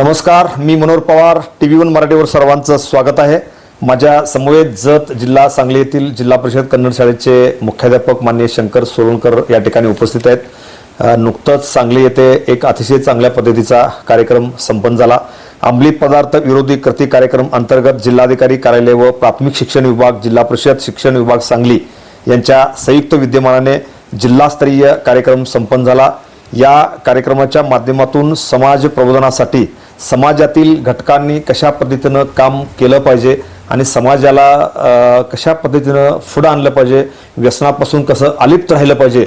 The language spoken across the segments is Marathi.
नमस्कार मी Manohar Pawar T V one मराठीवर सर्वांचं स्वागत आहे. माझ्या समवेत जत जिल्हा सांगली येथील जिल्हा परिषद कन्नड शाळेचे मुख्याध्यापक मान्य शंकर सोलणकर या ठिकाणी उपस्थित आहेत. नुकतंच सांगली येथे एक अतिशय चांगल्या पद्धतीचा कार्यक्रम संपन्न झाला. अंमली पदार्थ विरोधी कृती कार्यक्रम अंतर्गत जिल्हाधिकारी कार्यालय व प्राथमिक शिक्षण विभाग जिल्हा परिषद शिक्षण विभाग सांगली यांच्या संयुक्त विद्यमानाने जिल्हास्तरीय कार्यक्रम संपन्न झाला. या कार्यक्रमाच्या माध्यमातून समाज प्रबोधनासाठी समाजातील घटकांनी कशा पद्धतीनं काम केलं पाहिजे आणि समाजाला कशा पद्धतीनं पुढं आणलं पाहिजे व्यसनापासून कसं अलिप्त राहिलं पाहिजे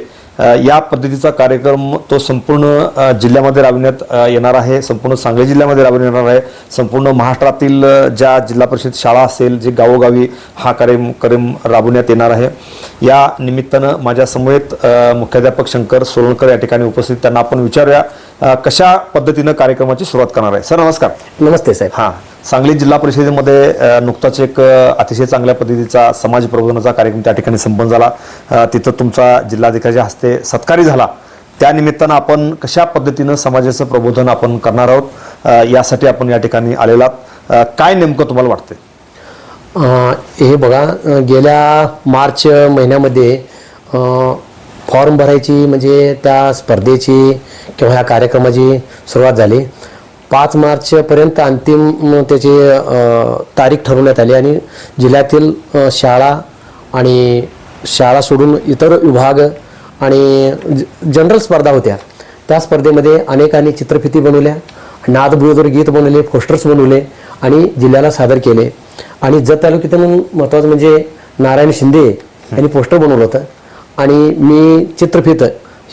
या पद्धतीचा कार्यक्रम तो संपूर्ण जिल्ह्यामध्ये राबविण्यात येणार आहे संपूर्ण सांगली जिल्ह्यामध्ये राबविण्यात येणार आहे संपूर्ण महाराष्ट्रातील ज्या जिल्हा परिषद शाळा असेल जे गावोगावी हा कार्यक्रम राबवण्यात येणार आहे. या निमित्तानं माझ्या समवेत मुख्याध्यापक शंकर सोलणकर या ठिकाणी उपस्थित त्यांना आपण विचारूया कशा पद्धतीनं कार्यक्रमाची सुरुवात करणार आहे? सर नमस्कार. नमस्ते साहेब. हां सांगली जिल्हा परिषदेमध्ये अ, नुकताच एक अ, अतिशय चांगल्या पद्धतीचा समाज प्रबोधनाचा कार्यक्रम त्या ठिकाणी संपन्न झाला. अ, तिथं तुमचा जिल्हाधिकाऱ्याच्या हस्ते सत्कारी झाला. त्या निमित्तानं आपण कशा पद्धतीनं समाजाचं प्रबोधन आपण करणार आहोत? अ, यासाठी आपण या ठिकाणी आलेला आहात. अ, काय नेमकं तुम्हाला वाटतंय? अं, हे बघा अं, गेल्या मार्च महिन्यामध्ये अं, फॉर्म भरायची म्हणजे त्या स्पर्धेची किंवा ह्या कार्यक्रमाची सुरुवात झाली. पाच मार्चपर्यंत अंतिम त्याची तारीख ठरवण्यात आली आणि जिल्ह्यातील शाळा आणि शाळा सोडून इतर विभाग आणि ज- जनरल स्पर्धा होत्या. त्या स्पर्धेमध्ये अनेकांनी चित्रफिती बनवल्या नादबुळदर गीत बनवले पोस्टर्स बनवले आणि जिल्ह्याला सादर केले. आणि जत तालुक्यातून महत्त्वाचं म्हणजे नारायण शिंदे यांनी पोस्टर बनवलं होतं. आणि मी चित्रफित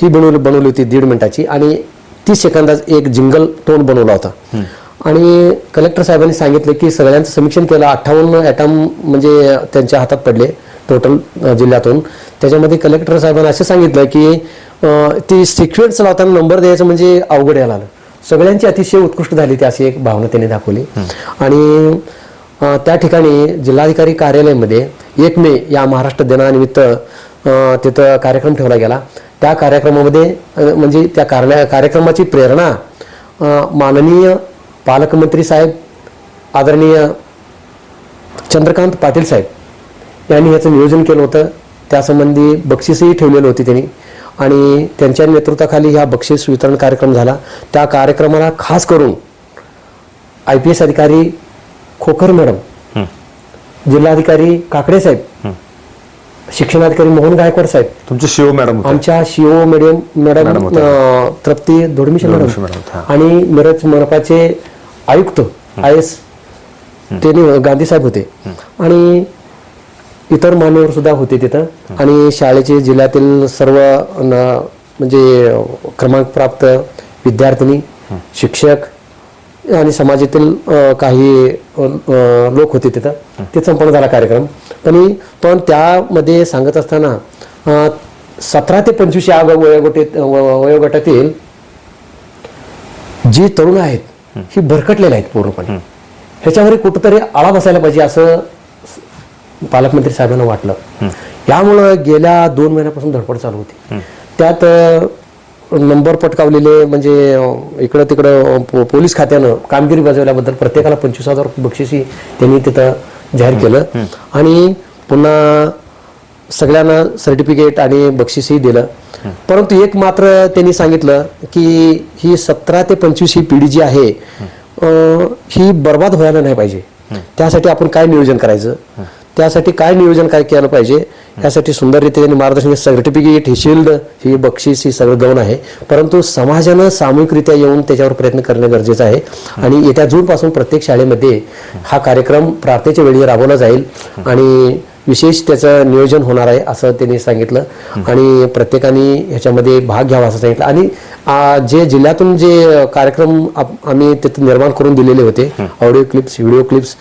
ही बनवली बनवली होती दीड मिनिटाची आणि तीस सेकंदात एक जिंगल तोंड बनवला होता. आणि कलेक्टर साहेबांनी सांगितलं की सगळ्यांचं समीक्षण केलं अठ्ठावन्न ॲटम म्हणजे त्यांच्या हातात पडले टोटल जिल्ह्यातून. त्याच्यामध्ये कलेक्टर साहेबांनी असं सांगितलं की ती सिक्वेन्स लावताना नंबर द्यायचं म्हणजे अवघड यायला आलं सगळ्यांची अतिशय उत्कृष्ट झाली ती अशी एक भावना त्यांनी दाखवली. आणि त्या ठिकाणी जिल्हाधिकारी कार्यालयामध्ये एक मे या महाराष्ट्र दिनानिमित्त तिथं कार्यक्रम ठेवला गेला. त्या कार्यक्रमामध्ये म्हणजे त्या कार्य कार्यक्रमाची प्रेरणा माननीय पालकमंत्री साहेब आदरणीय चंद्रकांत पाटील साहेब यांनी याचं नियोजन केलं होतं. त्यासंबंधी बक्षीसही ठेवलेलं होती त्यांनी. आणि त्यांच्या नेतृत्वाखाली ह्या बक्षीस वितरण कार्यक्रम झाला. त्या कार्यक्रमाला खास करून आय पी एस अधिकारी खोकर मॅडम जिल्हाधिकारी काकडे साहेब शिक्षणाधिकारी मोहन गायकवाड साहेब. तुमचे शिव मॅडम होते. आमच्या CEO madam madam madam Trupti Dodmise madam. Madam. आणि मिरज मनपाचे आयुक्त आय एस त्यांनी गांधी साहेब होते. आणि इतर मान्यवर सुद्धा होते तिथं. आणि शाळेचे जिल्ह्यातील सर्व म्हणजे क्रमांक प्राप्त विद्यार्थिनी शिक्षक आणि समाजातील काही लोक होते तिथं. ते संपन्न झाला कार्यक्रम. आणि पण त्यामध्ये सांगत असताना सतरा ते पंचवीस या वयोगटे वयोगटातील जी तरुण आहेत ही भरकटलेली आहेत पूर्णपणे. ह्याच्यावर कुठंतरी आळा बसायला पाहिजे असं पालकमंत्री साहेबांना वाटलं. यामुळं गेल्या दोन महिन्यापासून धडपड चालू होती. त्यात नंबर पटकावलेले म्हणजे इकडं तिकडं पोलीस खात्यानं कामगिरी बजावल्याबद्दल प्रत्येकाला पंचवीस हजार बक्षिसी त्यांनी तिथं जाहीर केलं. आणि पुन्हा सगळ्यांना सर्टिफिकेट आणि बक्षीसही दिलं. परंतु एक मात्र त्यांनी सांगितलं की ही सतरा ते पंचवीस ही पिढी जी आहे ही बर्बाद व्हायला नाही पाहिजे. त्यासाठी आपण काय नियोजन करायचं? त्यासाठी काय नियोजन काय केलं पाहिजे? यासाठी सुंदररीत्या त्यांनी मार्गदर्शन सर्टिफिकेट ही शिल्ड ही बक्षीस ही सगळं गौण आहे. परंतु समाजानं सामूहिकरित्या येऊन त्याच्यावर प्रयत्न करणं गरजेचं आहे. आणि येत्या जून पासून प्रत्येक शाळेमध्ये हा कार्यक्रम प्रार्थनेच्या वेळी राबवला जाईल. आणि विशेष त्याचं नियोजन होणार आहे असं त्यांनी सांगितलं. आणि प्रत्येकाने ह्याच्यामध्ये भाग घ्यावा असं सांगितलं. आणि जे जिल्ह्यातून जे कार्यक्रम आम्ही तिथे निर्माण करून दिलेले होते ऑडिओ क्लिप्स व्हिडिओ क्लिप्स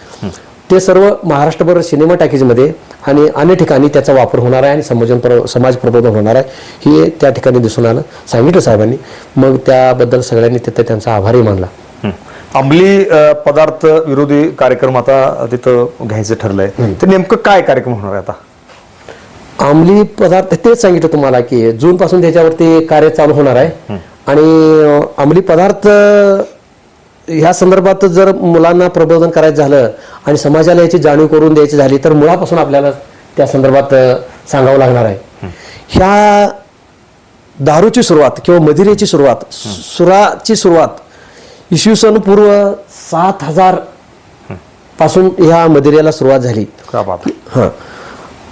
ते सर्व महाराष्ट्रभर सिनेमा टॅकेजमध्ये आणि अन्य ठिकाणी त्याचा वापर होणार आहे आणि समाजन प्र समाज प्रबोधन होणार आहे. हे त्या ठिकाणी दिसून आलं. सांगितलं साहेबांनी. मग त्याबद्दल सगळ्यांनी तिथं त्यांचा आभारही मानला. अंमली पदार्थ विरोधी कार्यक्रम आता तिथं घ्यायचं ठरलंय. तर नेमकं काय कार्यक्रम होणार आहे आता? अंमली पदार्थ तेच सांगितलं तुम्हाला की जून पासून त्याच्यावरती कार्य चालू होणार आहे. आणि अंमली पदार्थ ह्या संदर्भात जर मुलांना प्रबोधन करायचं झालं आणि समाजाला याची जाणीव करून द्यायची झाली तर मुळापासून आपल्याला त्या संदर्भात सांगावं लागणार आहे. ह्या दारूची सुरुवात किंवा मदिरेची सुरुवात सुराची सुरुवात इसवी सन पूर्व सात हजारपासून ह्या मदिरेला सुरुवात झाली. हां.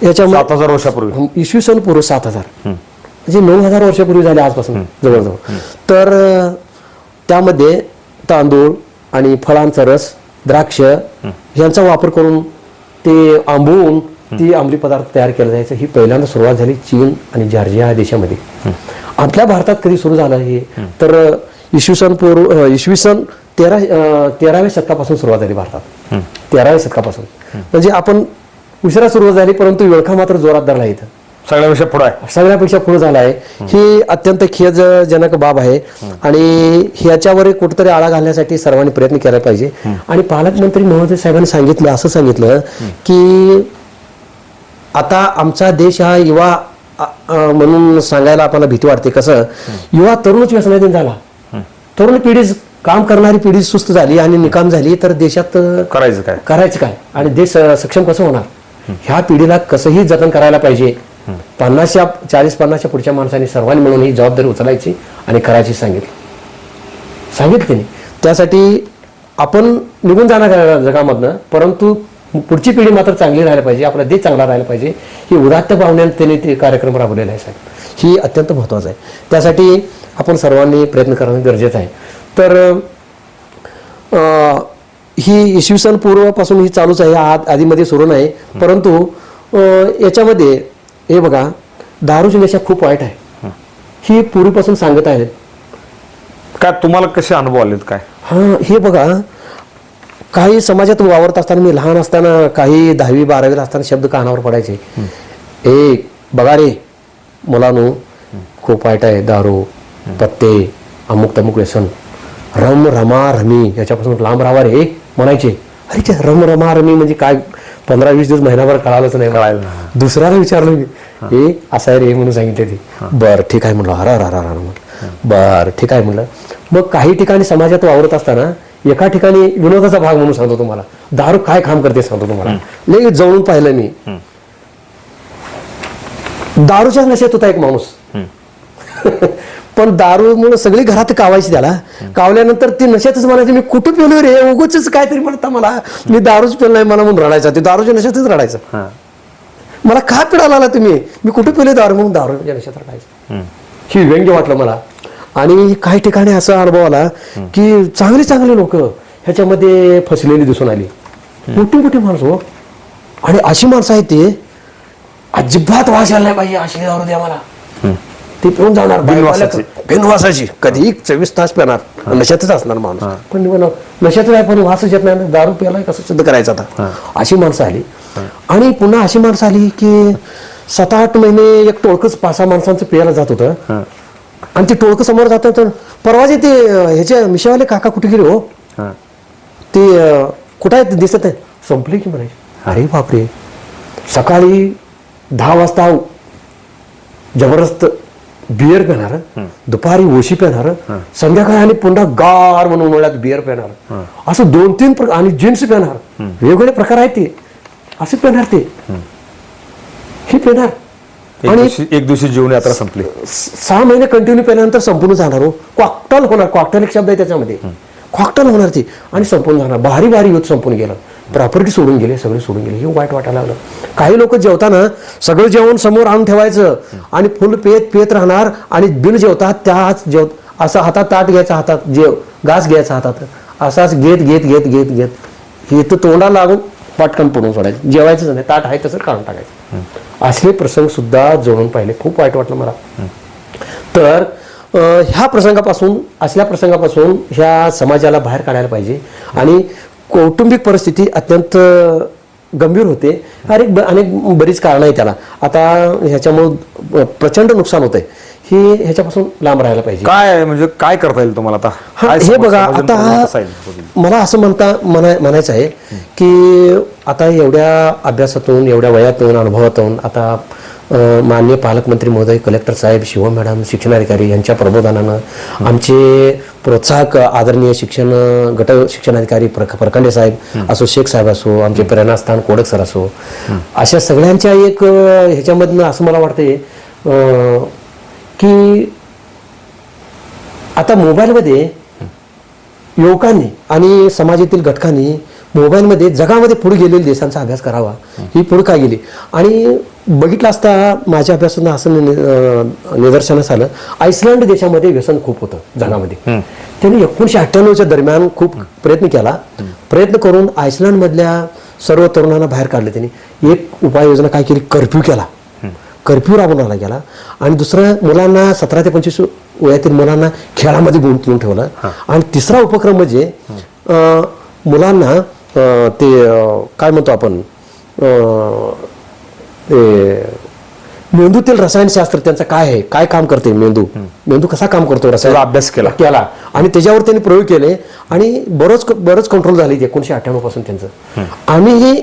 याच्यामध्ये सात हजार वर्षापूर्वी. इसवी सन पूर्व सात हजार. म्हणजे नऊ हजार वर्षापूर्वी झाले आजपासून जवळजवळ. तर त्यामध्ये तांदूळ आणि फळांचा रस द्राक्ष यांचा वापर करून ते आंबवून ती अंमली पदार्थ तयार केला जायचं. ही पहिल्यांदा सुरुवात झाली चीन आणि जॉर्जिया या देशामध्ये. आपल्या भारतात कधी सुरू झालं हे? तर इसवी सन पूर्व इसवी सन तेरा तेराव्या शतकापासून सुरुवात झाली भारतात. तेराव्या शतकापासून. म्हणजे आपण उशिरा सुरुवात झाली परंतु विळखा मात्र जोरात धरला इथं. सगळ्यापेक्षा पुढे आहे. सगळ्यापेक्षा पुढे झाला आहे. ही अत्यंत खेदजनक बाब आहे आणि ह्याच्यावर कुठेतरी आळा घालण्यासाठी सर्वांनी प्रयत्न केला पाहिजे. आणि पालकमंत्री महोदय साहेबांनी सांगितलं असं सांगितलं की आता आमचा देश हा युवा म्हणून सांगायला आपल्याला भीती वाटते. कसं? युवा तरुणच व्यसनाधीन झाला. तरुण पिढी काम करणारी पिढी सुस्त झाली आणि निकाम झाली तर देशात करायचं काय? करायचं काय? आणि देश सक्षम कसं होणार? ह्या पिढीला कसंही जतन करायला पाहिजे. पन्नासच्या चाळीस पन्नासच्या पुढच्या माणसांनी सर्वांनी मिळून ही जबाबदारी उचलायची आणि करायची सांगितली. सांगितली नाही त्यासाठी आपण निघून जाणार जगामधनं परंतु पुढची पिढी मात्र चांगली राहायला पाहिजे आपला देश चांगला राहायला पाहिजे ही उदात्त भावनेने त्यांनी ते कार्यक्रम राबवलेला आहे साहेब. ही अत्यंत महत्त्वाचं आहे. त्यासाठी आपण सर्वांनी प्रयत्न करणं गरजेचं आहे. तर ही इसवी सन पूर्वपासून ही चालूच आहे आत आधीमध्ये सुरू नाही परंतु याच्यामध्ये हे बघा दारूची नशा खूप वाईट आहे. ही. पूर्वीपासून सांगत आहेत काय तुम्हाला कसे अनुभव आलेत काय? हा हे बघा काही समाजात वावरत असताना मी लहान असताना काही दहावी बारावीला असताना शब्द कानावर पडायचे. ए बघा रे मुलांनो खूप वाईट आहे दारू पत्ते अमुक तमुक व्यसन. रम रमा रमी याच्यापासून लांब राहावा रे म्हणायचे. अरे रम रमा रमी म्हणजे काय? पंधरा वीस दिवस महिनाभर कळालंच नाही नाही. दुसऱ्याला विचारलं मी हे. असं आहे रे म्हणून सांगितले ते. बर ठीक आहे म्हणलं हरा हरा हरा म्हणलं. बर ठीक आहे म्हणलं. मग काही ठिकाणी समाजात वावरत असताना एका ठिकाणी विनोदाचा भाग म्हणून सांगतो तुम्हाला. दारू काय काम करते सांगतो तुम्हाला. लई जवळून पाहिलं मी. दारूच्या नशेत होता एक माणूस. पण दारूमुळे सगळी घरात कावायची त्याला. कावल्यानंतर ती नशेतच म्हणायची मी कुठं पेलो रे? उगच काहीतरी म्हणता मला. मी दारूच पेलो नाही मला म्हणून रडायचा. ते दारूच्या नशेतच रडायचं. मला का पिडायला आला तुम्ही? मी कुठे पिले दारू म्हणून दारू म्हणजे नशेत रडायचं. ही व्यंग्य वाटलं मला. आणि काही ठिकाणी असा अनुभव आला की चांगले चांगले लोक ह्याच्यामध्ये फसलेली दिसून आली. मोठी मोठी माणसं हो. आणि अशी माणसं आहेत ते अजिबात वास यायला पाहिजे अशी दारू द्या मला. ती पिऊन जाणार बिनवासाची. बिनवासाची. कधी चोवीस तास पिणार. नशातच असणार माणूस. पण नशातच आहे पण वासच येत नाही. दारू प्यायला कसं सिद्ध करायचं आता? अशी माणसं आली. आणि पुन्हा अशी माणसं आली की सात आठ महिने एक टोळकच पाच सहा माणसांचं पियाला जात होतं. हा. आणि ते टोळकं समोर जातं तर परवाचे ते ह्याचे मिशावाले काका कुठे गेले हो. ते कुठं आहेत? दिसत आहे संपले की म्हणायचे. अरे बापरे. सकाळी दहा वाजता जबरदस्त बियर पिणार दुपारी ओशी पिणार संध्याकाळी आणि पुन्हा गार म्हणून उन्हाळ्यात बियर पिणार. असं दोन तीन प्रकार आणि जीन्स पिणार. वेगवेगळे प्रकार आहेत ते. असे पिणार ते. हे पिणार. एक आणि एक दिवशी जीवन यात्रा संपली. सहा महिने कंटिन्यू केल्यानंतर संपूर्ण जाणार हो. कॉकटल होणार. कॉकटल एक शब्द आहे त्याच्यामध्ये. कॉकटल होणार ती. आणि संपून जाणार. भारी भारी युद्ध संपून गेलं. प्रॉपर्टी सोडून गेले सगळे सोडून गेले. हे वाईट वाटायला लागलं. काही लोक जेवताना सगळं जेवण समोर आणून ठेवायचं आणि फुल पेत पेत राहणार आणि बिल जेवता त्याच जेव असं हातात ताट घ्यायचा हातात जेव घास घ्यायचा हातात. असाच घेत घेत घेत घेत घेत. हे तर तोंडाला लागून पटकन पडून सोडायचं. जेवायचंच नाही ताट आहे तसं काढून टाकायचं. असले प्रसंग सुद्धा जोडून पाहिले. खूप वाईट वाटलं मला. तर ह्या प्रसंगापासून असल्या प्रसंगापासून ह्या समाजाला बाहेर काढायला पाहिजे. आणि कौटुंबिक परिस्थिती अत्यंत गंभीर होते. अनेक अनेक बरीच कारणं आहे त्याला. आता ह्याच्यामुळं प्रचंड नुकसान होतंय. ही ह्याच्यापासून लांब राहायला पाहिजे. काय म्हणजे काय करता येईल तुम्हाला आता? हा, काय हे समज- बघा समजून आता पूर्ण कसं आहे? मला असं म्हणता म्हणा म्हणायचं आहे की आता एवढ्या अभ्यासातून एवढ्या वयातून अनुभवातून आता माननीय पालकमंत्री महोदय कलेक्टर साहेब शिवम मॅडम शिक्षणाधिकारी यांच्या प्रबोधनानं आमचे प्रोत्साहक आदरणीय शिक्षण गट शिक्षणाधिकारी प्रख प्रखंडे साहेब असो शेख साहेब असो आमचे प्रेरणास्थान कोडक सर असो अशा सगळ्यांच्या एक ह्याच्यामधनं असं मला वाटतंय अं, की आता मोबाईलमध्ये युवकांनी आणि समाजातील घटकांनी मोबाईलमध्ये जगामध्ये पुढे गेलेल्या देशांचा अभ्यास करावा. ही पुढे काय गेली? आणि बघितलं असता माझ्या अभ्यासानं असं निदर्शनास आलं. आईसलँड देशामध्ये व्यसन खूप होतं जगामध्ये. त्यांनी एकोणीशे अठ्ठ्याण्णवच्या दरम्यान खूप प्रयत्न केला. प्रयत्न करून आईसलँडमधल्या सर्व तरुणांना बाहेर काढले त्यांनी. एक उपाययोजना काय केली? कर्फ्यू केला. कर्फ्यू राबवण्याला गेला आणि दुसरं मुलांना सतरा ते पंचवीस वयातील मुलांना खेळामध्ये गुंतवून ठेवलं. आणि तिसरा उपक्रम म्हणजे मुलांना ते काय म्हणतो आपण? ते मेंदूतील रसायनशास्त्र त्यांचं काय आहे? काय काम करते मेंदू? मेंदू कसा काम करतो रसायन? अभ्यास केला. केला. आणि त्याच्यावर त्यांनी प्रयोग केले. आणि बरंच बरंच कंट्रोल झाले एकोणीशे अठ्ठ्याण्णवपासून त्यांचं. आम्ही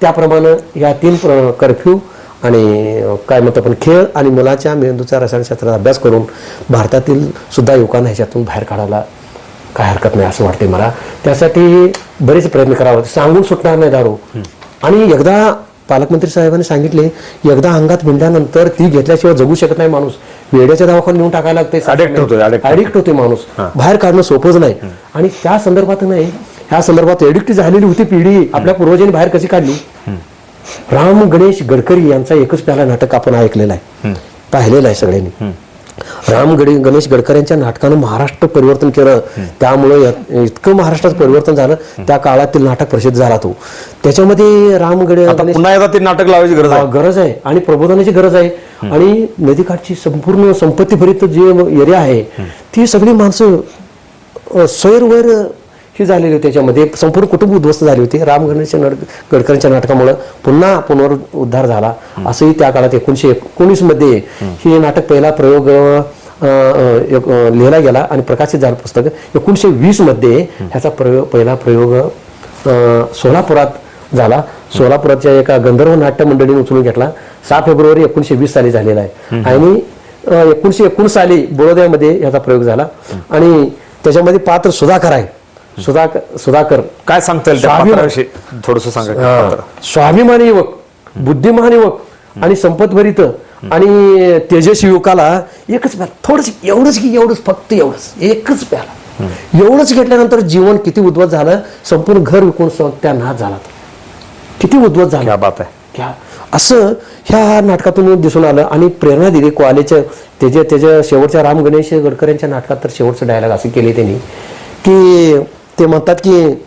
त्याप्रमाणे या तीन कर्फ्यू आणि काय म्हणतो आपण खेळ आणि मुलाच्या मेंदूच्या रसायनशास्त्राचा अभ्यास करून भारतातील सुद्धा युवकांना ह्याच्यातून बाहेर काढायला काय हरकत नाही असं वाटते मला. त्यासाठी बरेच प्रयत्न करावे सांगून सुटणार नाही दारू. आणि एकदा पालकमंत्री साहेबांनी सांगितले एकदा अंगात भिंडल्यानंतर ती घेतल्याशिवाय जगू शकत नाही माणूस. वेड्याच्या दवाखान्यात नेऊन टाकायला लागते. ऍडिक्ट होते माणूस. बाहेर काढणं सोपंच नाही. आणि त्या संदर्भात नाही ह्या संदर्भात एडिक्ट झालेली होती पिढी आपल्या पूर्वजांनी बाहेर कशी काढली? राम गणेश गडकरी यांचा एकच प्याला नाटक आपण ऐकलेलं आहे. पाहिलेलं आहे सगळ्यांनी. राम गडे गणेश गडकरी यांच्या नाटकानं महाराष्ट्र परिवर्तन केलं. त्यामुळे इतकं महाराष्ट्रात परिवर्तन झालं त्या काळातील नाटक प्रसिद्ध झाला तो. त्याच्यामध्ये राम गडे पुन्हा एकदा ते नाटक लावायची गरज आहे. गरज आहे. आणि प्रबोधनाची गरज आहे. आणि नदीकाठची संपूर्ण संपत्ती भरित जे एरिया आहे ती सगळी माणसं अ, सैरवैर ही झालेली होती. त्याच्यामध्ये संपूर्ण कुटुंब उद्ध्वस्त झाली होती. राम गणेश गडकरींच्या नाटकामुळे पुन्हा पुनरुद्धार झाला. असंही त्या काळात एकोणीशे एकोणीसमध्ये हे नाटक पहिला प्रयोग लिहिला गेला आणि प्रकाशित झालं पुस्तक. एकोणीशे वीसमध्ये ह्याचा प्रयोग पहिला प्रयोग सोलापुरात झाला. सोलापुराच्या एका गंधर्व नाट्य मंडळीने उचलून घेतला. सहा फेब्रुवारी एकोणीशे वीस साली झालेला आहे. आणि एकोणीशे एकोणीस साली बडोद्यामध्ये याचा प्रयोग झाला. आणि त्याच्यामध्ये पात्र सुधाकर आहे. सुधाकर सुधाकर काय सांगता येईल थोडस सांगा. स्वाभिमानी युवक बुद्धिमान युवक आणि संपतभरित आणि तेजस्वी युवकाला एकच प्याला थोडस एवढंच की एवढंच फक्त एवढंच एकच प्याला. एवढंच घेतल्यानंतर जीवन किती उद्ध्वस्त झालं संपूर्ण घर विकून त्या नाश झाला. किती उद्ध्वस्त झाला. बात आहे. क्या? असं ह्या नाटकातून दिसून आलं आणि प्रेरणा दिली. कॉलेजच्या त्याच्या त्याच्या शेवटच्या राम गणेश गडकरी यांच्या नाटकात तर शेवटचं डायलॉग असे केले त्यांनी की ते म्हणतात की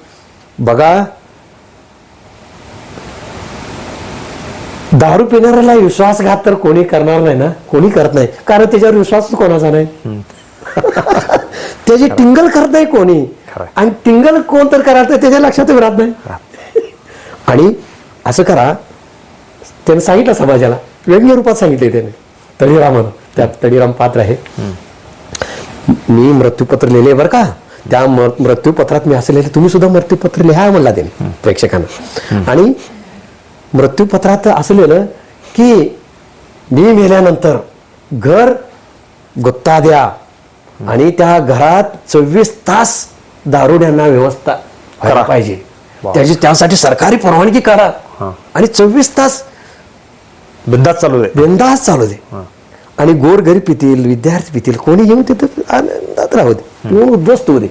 बघा दारू पिणाऱ्याला विश्वासघात तर कोणी करणार नाही ना? कोणी करत नाही. कारण त्याच्यावर विश्वासच कोणाचा नाही. त्याची टिंगल करत नाही कोणी. आणि टिंगल कोण तर करायला तर त्याच्या लक्षात राहत नाही. आणि असं करा त्याने सांगितलं समाजाला. वेगळ्या रूपात सांगितले त्याने. तळीरामानं. त्यात तळीराम पात्र आहे. मी मृत्यूपत्र लिहिले बरं का? त्या मृत्यूपत्रात मी असं लिहिले तुम्ही सुद्धा मृत्यूपत्र लिहा म्हणला त्याने प्रेक्षकांना. आणि मृत्यूपत्रात असं लिहिलं की मी मेल्यानंतर घर गुत्ता द्या आणि त्या घरात चोवीस तास दारुड्यांना व्यवस्था व्हायला करा. पाहिजे. त्याची त्यासाठी सरकारी परवानगी काढा हा. आणि चोवीस तास बिंदास चालू आहे बिंदास चालू दे. आणि गोर गरीब पितील विद्यार्थी पितील कोणी येऊन तिथं आनंदात राहू दे. येऊन उद्ध्वस्त होऊ दे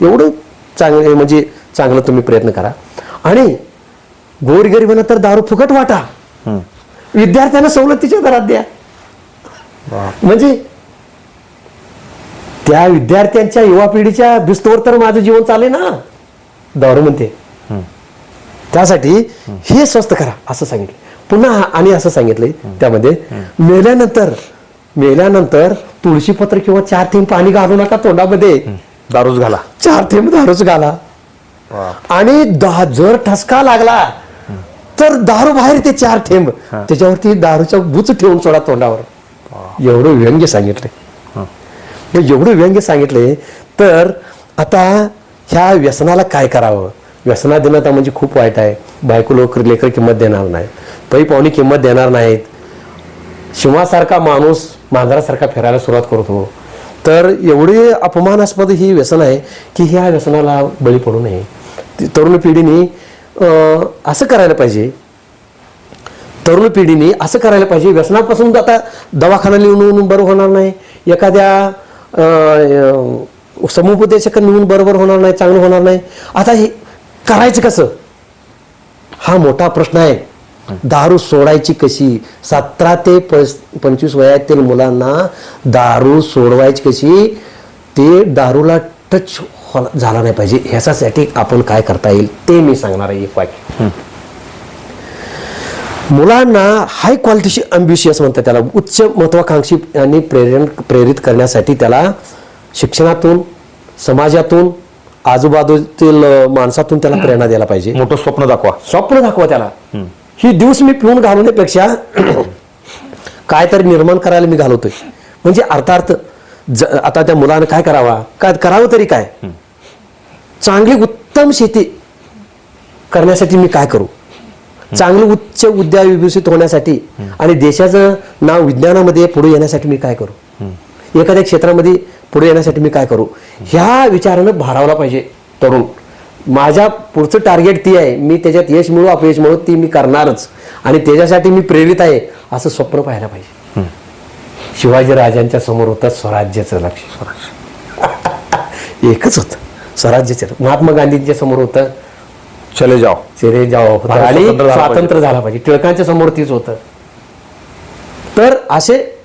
एवढं चांगलं म्हणजे चांगलं तुम्ही प्रयत्न करा. आणि गोरगरिबांना तर दारू फुकट वाटा. विद्यार्थ्यांना सवलतीच्या दरात द्या. म्हणजे त्या विद्यार्थ्यांच्या युवा पिढीच्या भिस्तवर तर माझं जीवन चालेल ना. दारू म्हणते. त्यासाठी हे स्वस्त करा असं सांगितलं पुन्हा आणि असं सांगितलंय त्यामध्ये मेल्यानंतर मेल्यानंतर तुळशीपत्र किंवा चार थेंब पाणी घालू नका तोंडामध्ये. दारूच घाला. चार थेंब दारूच घाला. आणि दहा जर ठसका लागला तर दारू बाहेर ते चार थेंब. त्याच्यावरती दारूच्या बुच ठेवून सोडा तोंडावर. एवढं व्यंग्य सांगितलंय. हे. एवढं व्यंग्य सांगितले तर आता ह्या व्यसनाला काय करावं? व्यसनाधीनता म्हणजे खूप वाईट आहे. बायको लोक लेकर किंमत देणार नाहीत. पै पाहुणी किंमत देणार नाहीत. शिवासारखा माणूस मांजरासारखा फिरायला सुरुवात करतो. तर एवढी अपमानास्पद ही व्यसन आहे की ह्या व्यसनाला बळी पडू नये. तरुण पिढीने असं करायला पाहिजे. तरुण पिढीने असं करायला पाहिजे व्यसनापासून आता दवाखाना लिहून बरं होणार नाही. एखाद्या समुपदेशक लिहून बरोबर होणार नाही चांगलं होणार नाही. आता हे करायचं कसं? हा मोठा प्रश्न आहे. दारू सोडायची कशी? सतरा ते पंचवीस वयातील मुलांना दारू सोडवायची कशी? ते दारूला टच झाला नाही पाहिजे. ह्याच्यासाठी आपण काय करता येईल? ते मी सांगणार आहे एक वाक्य. मुलांना हाय क्वालिटीशी अम्बिशियस म्हणतात त्याला. उच्च महत्वाकांक्षी आणि प्रेरण प्रेरित करण्यासाठी त्याला शिक्षणातून समाजातून आजूबाजूतील माणसातून त्याला प्रेरणा द्यायला पाहिजे. मोठं स्वप्न दाखवा. स्वप्न दाखवा त्याला. ही दिवस मी पिऊन घालवण्यापेक्षा काय तरी निर्माण करायला मी घालवतोय. म्हणजे अर्थार्थ आता त्या मुलानं काय करावा? काय करावं तरी काय? चांगली उत्तम शेती करण्यासाठी मी काय करू? चांगलं उच्च उद्या विकसित होण्यासाठी आणि देशाचं नाव विज्ञानामध्ये पुढे येण्यासाठी मी काय करू? एखाद्या क्षेत्रामध्ये पुढे येण्यासाठी मी काय करू? ह्या विचारानं भारावला पाहिजे तरुण. माझ्या पुढचं टार्गेट ती आहे. मी त्याच्यात यश मिळू अपयश मिळू ती मी करणारच. आणि त्याच्यासाठी मी प्रेरित आहे असं स्वप्न पाहायला पाहिजे. शिवाजी राजांच्या समोर होतं स्वराज्याचं लक्ष. एकच होतं. स्वराज्याचं. महात्मा गांधींच्या समोर होतं. चले जाओ. चिरे जाओ. आणि स्वातंत्र्य झाला पाहिजे. टिळकांच्या समोर तीच होतं. तर असे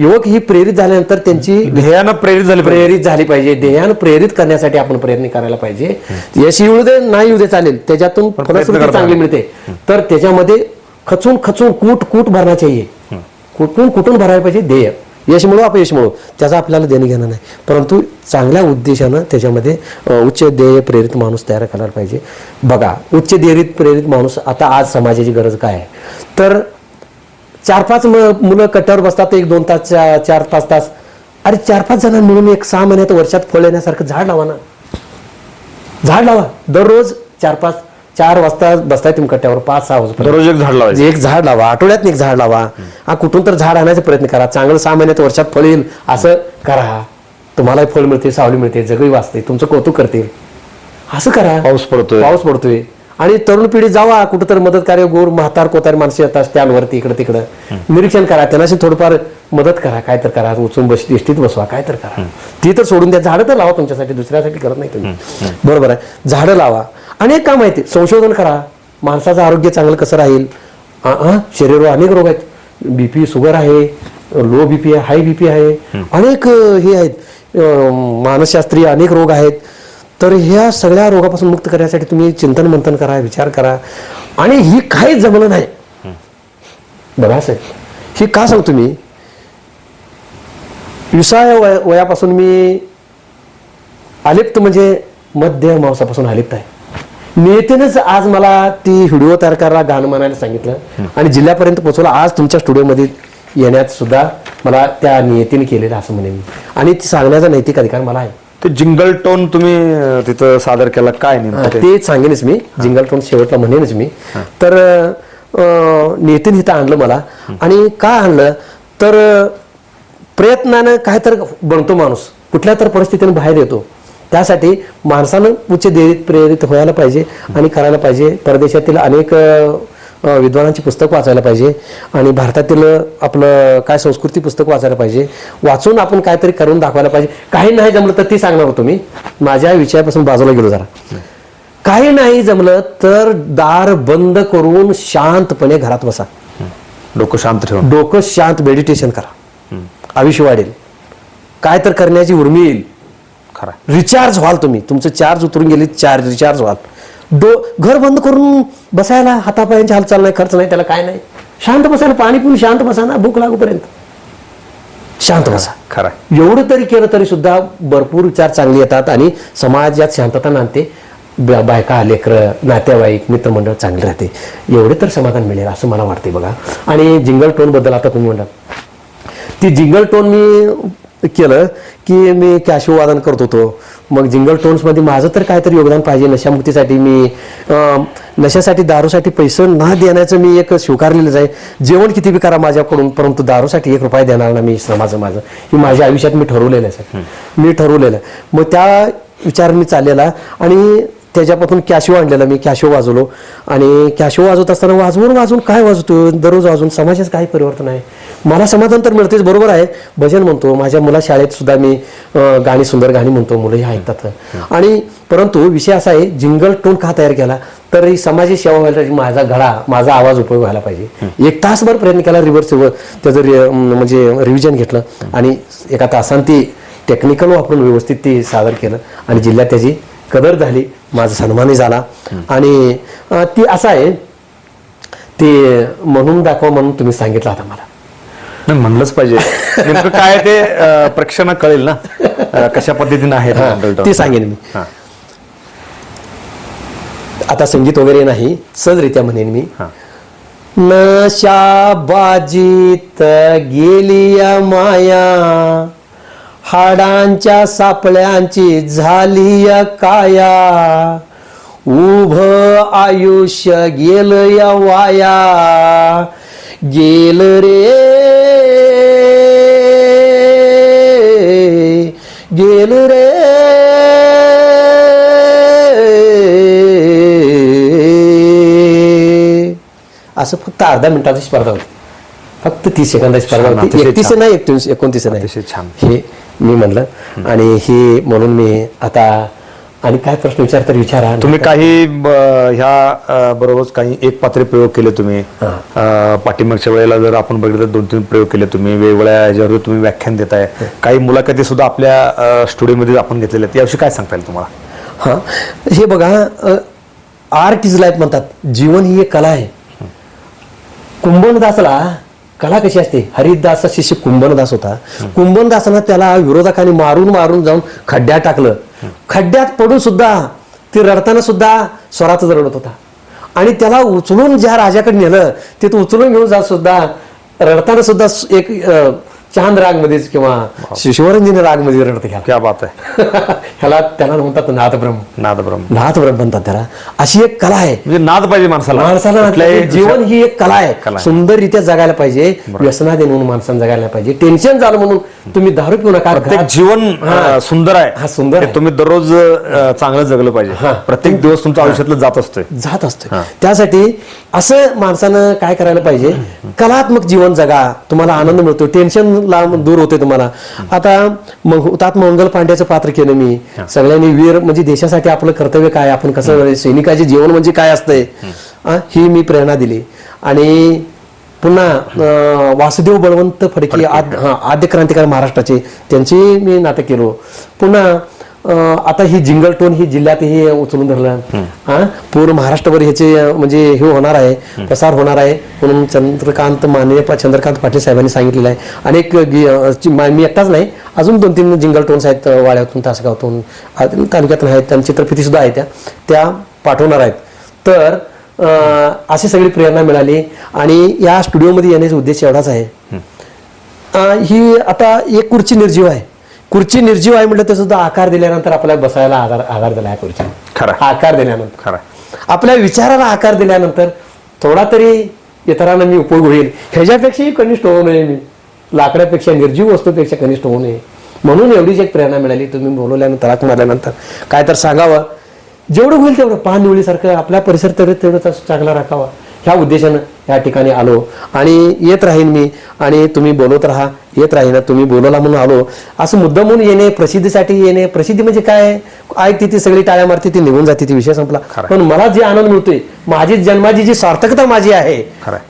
युवक ही प्रेरित झाल्यानंतर त्यांची ध्येयानं प्रेरित झाले. प्रेरित झाली पाहिजे. ध्येयानं प्रेरित करण्यासाठी आपण प्रयत्न करायला पाहिजे. यश येऊ दे नाही येऊ दे चालेल. त्याच्यातून फलश्रुती चांगली मिळते. तर त्याच्यामध्ये खचून खचून कूट कूट चाहिए. कुठून कुठून भरायला पाहिजे? ध्येय. यश मिळो अपयश मिळो. त्याचा आपल्याला देणं घेणं नाही. परंतु चांगल्या उद्देशानं त्याच्यामध्ये उच्च ध्येय प्रेरित माणूस तयार करायला पाहिजे. बघा उच्च ध्येयित प्रेरित माणूस आता आज समाजाची गरज काय आहे? तर चार पाच मुलं कट्ट्यावर बसतात एक दोन तास चार पाच तास. अरे चार पाच जणांना मिळून एक सहा महिन्यात वर्षात फळ येण्यासारखं झाड लावा ना. झाड लावा. दररोज चार पाच चार वाजता बसताय तुम्ही कट्ट्यावर पाच सहा वाजता दररोज एक झाड लावायचं. एक झाड लावा. आठवड्यात एक झाड लावा. हा कुठून तर झाड आणायचा प्रयत्न करा. चांगलं सहा महिन्यात वर्षात फळ येईल. असं करा. तुम्हालाही फळ मिळते सावली मिळते जगही वाचते. तुमचं कौतुक करते असं करा. पाऊस पडतोय. पाऊस पडतोय. आणि तरुण पिढी जावा कुठं तर मदत कार्य गोर म्हातार कोतार माणसं येतात स्टँडवरती इकडे तिकडं निरीक्षण करा त्यांना अशी थोडंफार मदत करा काय तर करा उचून बस इष्टीत बसवा काय तर करा. ती तर सोडून द्या झाडं तर लावा तुमच्यासाठी दुसऱ्यासाठी करत नाही तुम्ही. बरोबर आहे. झाडं लावा. अनेक काम आहेत संशोधन करा. माणसाचं आरोग्य चांगलं कसं राहील? शरीरावर अनेक रोग आहेत. बीपी शुगर आहे लो बीपी आहे हाय बीपी आहे. अनेक हे आहेत. मानसशास्त्रीय अनेक रोग आहेत. तर ह्या सगळ्या रोगापासून मुक्त करण्यासाठी तुम्ही चिंतन मंथन करा विचार करा. आणि ही काहीच जमलं नाही. बघा साहेब ही का सांगतो मी? विसाव्या वय वयापासून मी अलिप्त म्हणजे मध्य मांसापासून अलिप्त आहे. नियतीनंच आज मला ती व्हिडिओ तयार करायला गाणं म्हणायला सांगितलं. आणि जिल्ह्यापर्यंत पोहोचवलं. आज तुमच्या स्टुडिओमध्ये येण्यात सुद्धा मला त्या नियतीने केलेलं असं म्हणेन मी. आणि ती सांगण्याचा नैतिक अधिकार मला आहे. ते जिंगल टोन तुम्ही अं, तिथं सादर केला काय नेमकं ते? ते सांगेनच मी. जिंगल टोन शेवटला म्हणेनच मी. तर अं, नितीन इथं आणलं मला. आणि का आणलं? तर अं, प्रयत्नानं काय तर बनतो माणूस. कुठल्या तर परिस्थितीने बाहेर येतो. त्यासाठी माणसानं उच्च देत प्रेरित व्हायला पाहिजे आणि करायला पाहिजे. परदेशातील अनेक अं, विद्वानांची पुस्तक वाचायला पाहिजे. आणि भारतातील आपलं काय संस्कृती पुस्तक वाचायला पाहिजे. वाचून आपण काहीतरी करून दाखवायला पाहिजे. काही नाही जमलं तर ती सांगणार होतो मी माझ्या विषयापासून बाजूला गेलो जरा. काही नाही जमलं तर दार बंद करून शांतपणे घरात बसा. डोकं शांत ठेवून डोकं शांत मेडिटेशन करा. आयुष्य वाढेल. काय तर करण्याची उर्मी येईल. खरा रिचार्ज व्हाल तुम्ही. तुमचं चार्ज उतरून गेले चार्ज रिचार्ज व्हाल. डो घर बंद करून बसायला हातापायांची हालचाल नाही खर्च नाही त्याला काय नाही. शांत बसायला पाणी पिऊन शांत बसा ना भूक लागूपर्यंत. शांत बसा. खरा. एवढं तरी केलं तरी सुद्धा भरपूर विचार चांगले येतात आणि समाजात शांतता नांदते. बायका लेकरं नातेवाईक मित्रमंडळ चांगले राहते. एवढे तर समाधान मिळेल असं मला वाटते बघा. आणि जिंगल टोनबद्दल आता तुम्ही म्हणा ती जिंगल टोन मी केलं की मी कॅशो वादन करत होतो. मग जिंगल टोन्समध्ये माझं तर काहीतरी योगदान पाहिजे. नशामुक्तीसाठी मी नशासाठी दारूसाठी पैसे न देण्याचं मी एक स्वीकारलेलंच आहे. जेवण किती बी करा माझ्याकडून परंतु दारूसाठी एक रुपया देणार ना मी श्रमाचं माझं. ही माझ्या आयुष्यात मी ठरवलेलं आहे सर. मी ठरवलेलं आहे. मग त्या विचार मी चाललेला आणि त्याच्यापासून कॅशिओ आणलेला मी कॅशिओ वाजवलो. आणि कॅशिओ वाजवत असताना वाजवून वाजवून काय वाजवतो? दररोज वाजून समाजात काही परिवर्तन आहे मला समाधान तर मिळतेच बरोबर आहे. भजन म्हणतो माझ्या मुला शाळेत सुद्धा मी गाणी सुंदर गाणी म्हणतो मुलंही ऐकतात. आणि परंतु विषय असा आहे जिंगल टोन का तयार केला? तर ही समाजाची सेवा व्हायला माझा घडा माझा आवाज उपयोग व्हायला पाहिजे. एक तासभर प्रयत्न केला रिव्हर्स त्याचं रि- म्हणजे रिव्हिजन घेतलं. आणि एका तासांती ती टेक्निकल वापरून व्यवस्थित ते सादर केलं. आणि जिल्ह्यात त्याची कदर झाली माझा सन्मानही झाला. आणि ती असं आहे ते म्हणून दाखवा म्हणून तुम्ही सांगितलं आता मला. नाही म्हणलंच पाहिजे. नेमकं काय ते अं, प्रेक्षकांना कळेल ना? कशा पद्धतीने आहे ते सांगेन मी. आता संगीत वगैरे नाही सहजरित्या म्हणेन मी. नशा बाजीत गेली माया. हाडांच्या सापळ्यांची झाली काया. उभ आयुष्य गेल या वाया. गेल रे. गेल रे. असं फक्त अर्धा मिनिटाची स्पर्धा होती. फक्त तीस सेकंदाची स्पर्धा होती. एकतीस. नाही एकोणतीस एकोणतीस नाही. छान. हे मी म्हणलं. आणि हे म्हणून मी आता आणि काय प्रश्न विचार तर विचारा. तुम्ही काही ब- ह्या अं, बरोबरच काही एक पात्रे प्रयोग केले तुम्ही. अं, पाठीमागच्या वेळेला जर आपण बघितलं तर दोन तीन प्रयोग केले तुम्ही. वेगवेगळ्या ह्याच्यावर तुम्ही व्याख्यान देताय. काही मुलाखती सुद्धा आपल्या स्टुडिओमध्ये आपण घेतलेल्या आहेत. याविषयी काय सांगता येईल तुम्हाला? हा. हे बघा आर्ट इज लाईफ म्हणतात. जीवन ही एक कला आहे. कुंभनदासला कला कशी असते? हरिदास शिष्य कुंभनदास होता. कुंभनदासानं त्याला विरोधकांनी मारून मारून जाऊन खड्ड्यात टाकलं. खड्ड्यात पडून सुद्धा ते रडताना सुद्धा स्वरातच रडत होता. आणि त्याला उचलून ज्या राजाकडे नेलं ते तो उचलून घेऊन जात सुद्धा रडताना सुद्धा एक चांद रागमध्येच किंवा शिवरंजनी रागमध्ये रडत घ्या. क्या बात आहे. ह्याला त्याला म्हणतात नाथब्रह्म नाद ब्रह्म नाथब्रह्म म्हणतात त्याला. अशी एक कला आहे. म्हणजे नाद पाहिजे माणसाला. माणसाला जीवन ही एक कला आहे. सुंदररित्या जगायला पाहिजे. व्यसना देऊन म्हणून माणसानं जगायला पाहिजे. टेन्शन झालं म्हणून तुम्ही दारू पिऊ नका. जीवन सुंदर आहे. हा, सुंदर. तुम्ही दररोज चांगलं जगलं पाहिजे. प्रत्येक दिवस तुमच्या आयुष्यातलं जात असतोय. जात असतो त्यासाठी असं माणसानं काय करायला पाहिजे? कलात्मक जीवन जगा. तुम्हाला आनंद मिळतो. टेन्शन लांब दूर होते तुम्हाला. आता मग हुतात्मा मंगल पांड्याचं पात्र केलं मी. सगळ्यांनी वीर म्हणजे देशासाठी आपलं कर्तव्य काय? आपण कसं सैनिकाचे जीवन म्हणजे काय असतंय? हा, मी प्रेरणा दिली. आणि पुन्हा वासुदेव बळवंत फडके आद आद्य क्रांतिकारी महाराष्ट्राचे त्यांची मी नाटक केलो. पुन्हा आता ही जिंगल टोन ही जिल्ह्यात हे उचलून धरलं. हा? पूर्ण महाराष्ट्रभर ह्याचे म्हणजे हे होणार आहे प्रसार होणार आहे म्हणून चंद्रकांत माननीय चंद्रकांत पाटील साहेबांनी सांगितलेलं आहे. अनेक मा- एकटाच नाही अजून दोन तीन जिंगल टोन्स आहेत वाड्यातून तासगावतून तालुक्यातून आहेत आणि चित्रफिती सुद्धा आहेत त्या. त्या पाठवणार आहेत. तर अशी सगळी प्रेरणा मिळाली आणि या स्टुडिओमध्ये येण्याचा उद्देश एवढाच आहे. ही आता एक खुर्ची निर्जीव आहे. खुर्ची निर्जीव आहे म्हटलं तर सुद्धा आकार दिल्यानंतर आपल्याला बसायला आधार आधार दिला आहे खुर्ची खरं. आकार दिल्यानंतर. खरं. आपल्या विचाराला आकार दिल्यानंतर थोडा तरी इतरांना मी उपयोग होईल. ह्याच्यापेक्षाही कनिष्ठ होऊ नये मी. लाकडापेक्षा निर्जीव वस्तूपेक्षा कनिष्ठ होऊ नये. म्हणून एवढीच एक प्रेरणा मिळाली. तुम्ही बोलवल्यानंतर हाक मारल्यानंतर. काय तर सांगावं. जेवढं होईल तेवढं. पान निवळीसारखं आपल्या परिसर तेवढं तेवढं चांगला राखावा. ह्या उद्देशानं या ठिकाणी आलो. आणि येत राहीन मी. आणि तुम्ही बोलवत राहा. येत राहीन. तुम्ही बोलवला म्हणून आलो. असं मुद्दा म्हणून येणे प्रसिद्धीसाठी येणे प्रसिद्धी म्हणजे काय? ऐकते ती सगळी टाळ्या मारते ती निघून जाते ती विषय संपला. पण मला जे आनंद मिळतोय माझी जन्माची जी सार्थकता माझी आहे.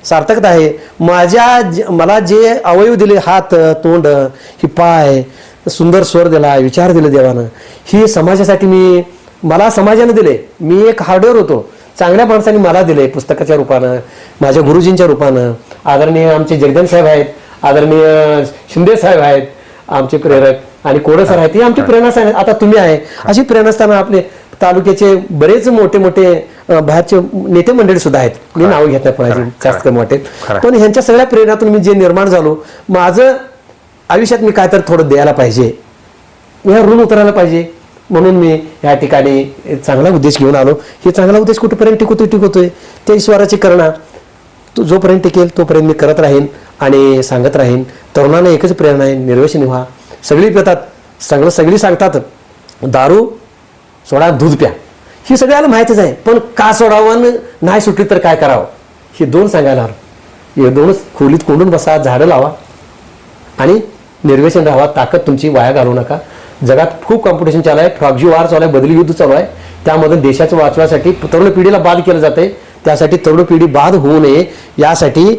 सार्थकता आहे माझ्या मला जे अवयव दिले हात तोंड ही पाय सुंदर स्वर दिला विचार दिले देवानं ही समाजासाठी मी मला समाजानं दिले. मी एक हार्डवेअर होतो. चांगल्या माणसांनी मला दिले पुस्तकाच्या रूपानं माझ्या गुरुजींच्या रूपानं. आदरणीय आमचे जगदन साहेब आहेत आदरणीय शिंदे साहेब आहेत आमचे प्रेरक आणि कोडे सर आहेत हे आमची प्रेरणा आहेत. आता तुम्ही आहे. अशी प्रेरणा असताना आपले तालुक्याचे बरेच मोठे मोठे बाहेरचे नेते मंडळी सुद्धा आहेत. मी नाव घेत नाही खरं, जास्त कमी वाटेल. पण ह्यांच्या सगळ्या प्रेरणातून मी जे निर्माण झालो माझं आयुष्यात मी काय तर थोडं द्यायला पाहिजे. या ऋण उतरायला पाहिजे. म्हणून मी या ठिकाणी चांगला उद्देश घेऊन आलो. हे चांगला उद्देश कुठेपर्यंत टिकवतोय टिकवतोय ते ईश्वराची करणा तो जोपर्यंत टिकेल तोपर्यंत मी करत राहीन आणि सांगत राहीन. तरुणांना एकच प्रेरणा आहे निर्वेशन व्हा. सगळी पितात सगळं सगळी सांगतात दारू सोडा दूध प्या. ही सगळ्याला माहितीच आहे पण का सोडावं आणि नाही सुटली तर काय करावं? हे दोन सांगायला हवं हे दोनच खोलीत कोंडून बसा झाडं लावा आणि निर्वेशन राहावा ताकद तुमची वाया घालू नका. जगात खूप कॉम्पिटिशन चालू आहे. फ्रॉक्झी वार चालू आहे बदली युद्ध चालू आहे. त्यामधून देशाचं वाचवासाठी तरुण पिढीला बाद केलं जाते त्यासाठी तरुण पिढी बाद होऊ नये. यासाठी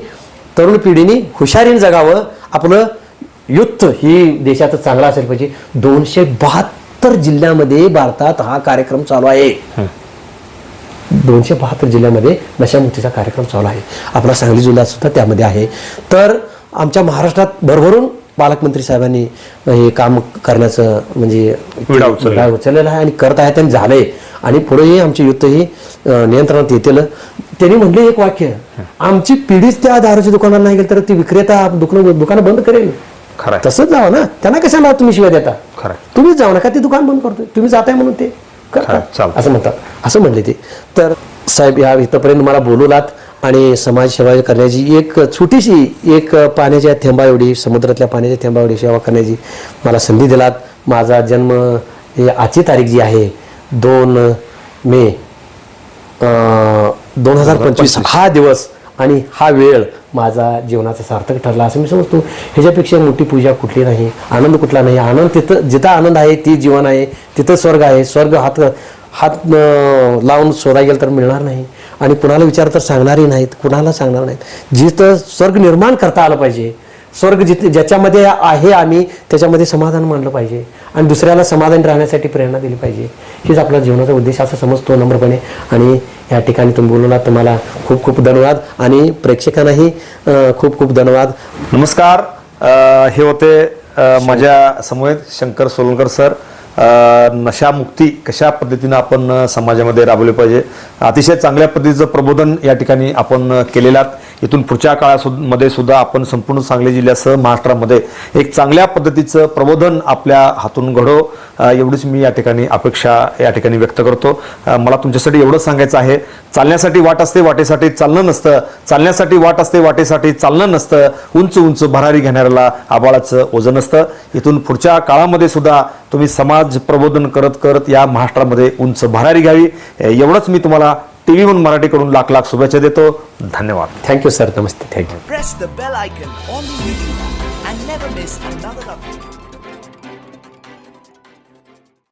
तरुण पिढीने हुशारीने जगावं. आपलं युथ ही देशाचं चांगलं असेल पाहिजे. दोनशे बहात्तर जिल्ह्यामध्ये भारतात हा कार्यक्रम चालू आहे. दोनशे बहात्तर जिल्ह्यामध्ये नशामुक्तीचा कार्यक्रम चालू आहे. आपला सांगली जिल्हा सुद्धा त्यामध्ये आहे. तर आमच्या महाराष्ट्रात भरभरून पालकमंत्री साहेबांनी हे काम करण्याचं म्हणजे उचललेला आहे आणि करत आहेत आणि झालंय. आणि पुढेही आमचे युद्ध ही नियंत्रणात येतील. त्यांनी म्हटले एक वाक्य आमची पिढीच त्या दारूच्या दुकानाला नाही गेली तर ती विक्रेता दुकान दुकानं बंद करेल. खरं आहे. तसंच जावं ना. त्यांना कशाला तुम्ही शिवाय देता? खरं आहे. तुम्हीच जाऊ नका ते दुकान बंद करतोय. तुम्ही जाताय म्हणून ते. असं म्हणतात. असं म्हणले ते. तर साहेब या इथंपर्यंत मला बोलवलात. आणि समाजसेवा करण्याची एक छोटीशी एक पाण्याच्या थेंबा एवढी समुद्रातल्या पाण्याच्या थेंबा एवढी सेवा करण्याची मला संधी दिलात. माझा जन्म ही आजची तारीख जी आहे दोन मे दोन हजार पंचवीस. हा दिवस आणि हा वेळ माझा जीवनाचा सार्थक ठरला असं मी समजतो. ह्याच्यापेक्षा मोठी पूजा कुठली नाही आनंद कुठला नाही. आनंद तिथं जिथं आनंद आहे ती जीवन आहे. तिथं स्वर्ग आहे. स्वर्ग हात हात लावून शोधा गेलं तर मिळणार नाही. आणि कुणाला विचार तर सांगणारही नाहीत कुणाला सांगणार नाहीत. जिथं स्वर्ग निर्माण करता आलं पाहिजे. स्वर्ग जिथे ज्याच्यामध्ये आहे आम्ही त्याच्यामध्ये समाधान मानलं पाहिजे. आणि दुसऱ्याला समाधान राहण्यासाठी प्रेरणा दिली पाहिजे. हेच आपला जीवनाचा उद्देश असं समजतो नम्रपणे. आणि या ठिकाणी तुम्ही बोलवला तुम्हाला खूप खूप धन्यवाद. आणि प्रेक्षकांनाही खूप खूप धन्यवाद. नमस्कार. हे होते माझ्या समवेत शंकर सोलनकर सर. नशामुक्ती कशा पद्धतीनं आपण समाजामध्ये राबवली पाहिजे अतिशय चांगल्या पद्धतीचं प्रबोधन या ठिकाणी आपण केलेलं आहे. इथून पुढच्या काळामध्ये सुद्धा आपण संपूर्ण सांगली जिल्ह्यासह महाराष्ट्रामध्ये एक चांगल्या पद्धतीचं प्रबोधन आपल्या हातून घडो एवढीच मी या ठिकाणी अपेक्षा या ठिकाणी व्यक्त करतो. मला तुमच्यासाठी एवढंच सांगायचं आहे. चालण्यासाठी वाट असते वाटेसाठी चालणं नसतं. चालण्यासाठी वाट असते वाटेसाठी चालणं नसतं. उंच उंच भरारी घेणाऱ्याला आबाळाचं ओझं नसतं. इथून पुढच्या काळामध्ये सुद्धा तुम्ही समाज प्रबोधन करत करत या महाराष्ट्रामध्ये उंच भरारी घ्यावी. एवढंच मी तुम्हाला टी व्ही वन मराठीकडून लाख लाख शुभेच्छा देतो. धन्यवाद. थँक्यू सर नमस्ते. थँक्यू